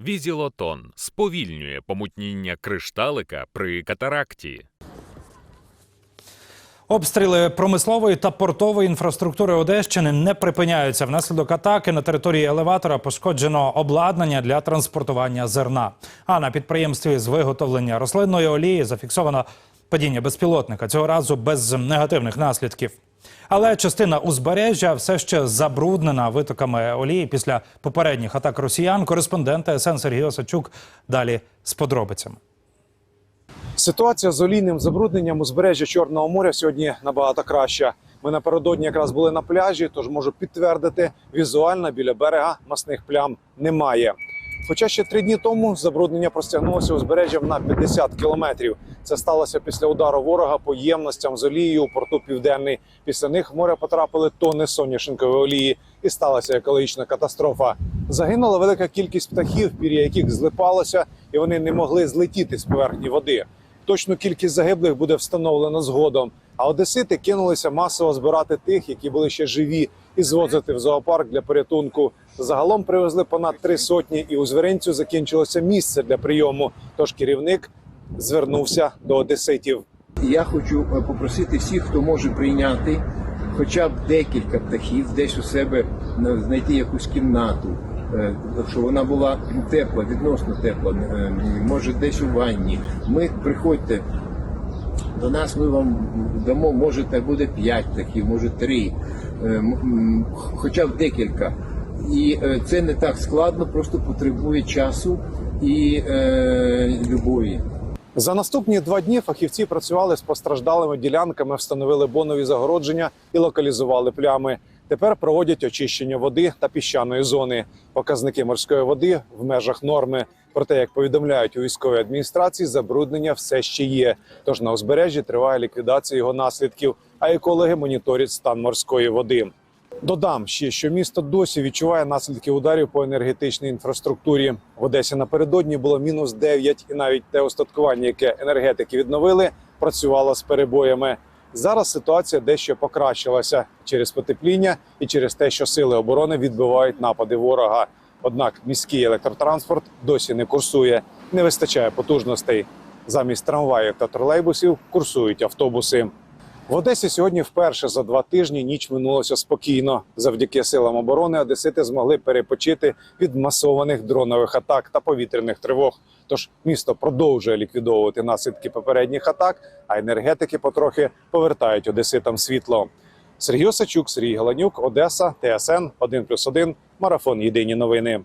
Візілотон сповільнює помутніння кришталика при катаракті. Обстріли промислової та портової інфраструктури Одещини не припиняються. Внаслідок атаки на території елеватора пошкоджено обладнання для транспортування зерна. А на підприємстві з виготовлення рослинної олії зафіксовано падіння безпілотника. Цього разу без негативних наслідків. Але частина узбережжя все ще забруднена витоками олії після попередніх атак росіян. Кореспондент ТСН Сергій Осадчук далі з подробицями. Ситуація з олійним забрудненням узбережжя Чорного моря сьогодні набагато краща. Ми напередодні якраз були на пляжі, тож можу підтвердити, візуально біля берега масних плям немає. Хоча ще три дні тому забруднення простягнулося узбережжям на 50 кілометрів. Це сталося після удару ворога по ємностям з олією у порту Південний. Після них в море потрапили тонни соняшникової олії, і сталася екологічна катастрофа. Загинула велика кількість птахів, пір'я яких злипалося, і вони не могли злетіти з поверхні води. Точну кількість загиблих буде встановлено згодом. А одесити кинулися масово збирати тих, які були ще живі, і звозити в зоопарк для порятунку. Загалом привезли понад три сотні, і у зверинцю закінчилося місце для прийому. Тож керівник звернувся до одеситів. Я хочу е, попросити всіх, хто може прийняти хоча б декілька птахів, десь у себе е, знайти якусь кімнату, щоб вона була тепла, відносно тепла, е, може десь у ванні. Ми приходьте до нас, ми вам дамо, може так буде п'ять птахів, може три, е, м- м, хоча б декілька. І е, це не так складно, просто потребує часу і е, любові. За наступні два дні фахівці працювали з постраждалими ділянками, встановили бонові загородження і локалізували плями. Тепер проводять очищення води та піщаної зони. Показники морської води в межах норми. Проте, як повідомляють у військовій адміністрації, забруднення все ще є. Тож на узбережжі триває ліквідація його наслідків, а екологи моніторять стан морської води. Додам ще, що місто досі відчуває наслідки ударів по енергетичній інфраструктурі. В Одесі напередодні було мінус 9, і навіть те остаткування, яке енергетики відновили, працювало з перебоями. Зараз ситуація дещо покращилася через потепління і через те, що сили оборони відбивають напади ворога. Однак міський електротранспорт досі не курсує, не вистачає потужностей. Замість трамваїв та тролейбусів курсують автобуси. В Одесі сьогодні вперше за два тижні ніч минулося спокійно. Завдяки силам оборони одесити змогли перепочити від масованих дронових атак та повітряних тривог. Тож місто продовжує ліквідовувати наслідки попередніх атак, а енергетики потрохи повертають одеситам світло. Сергій Осачук, Сергій Галанюк, Одеса, ТСН 1+,1, Марафон Єдині новини.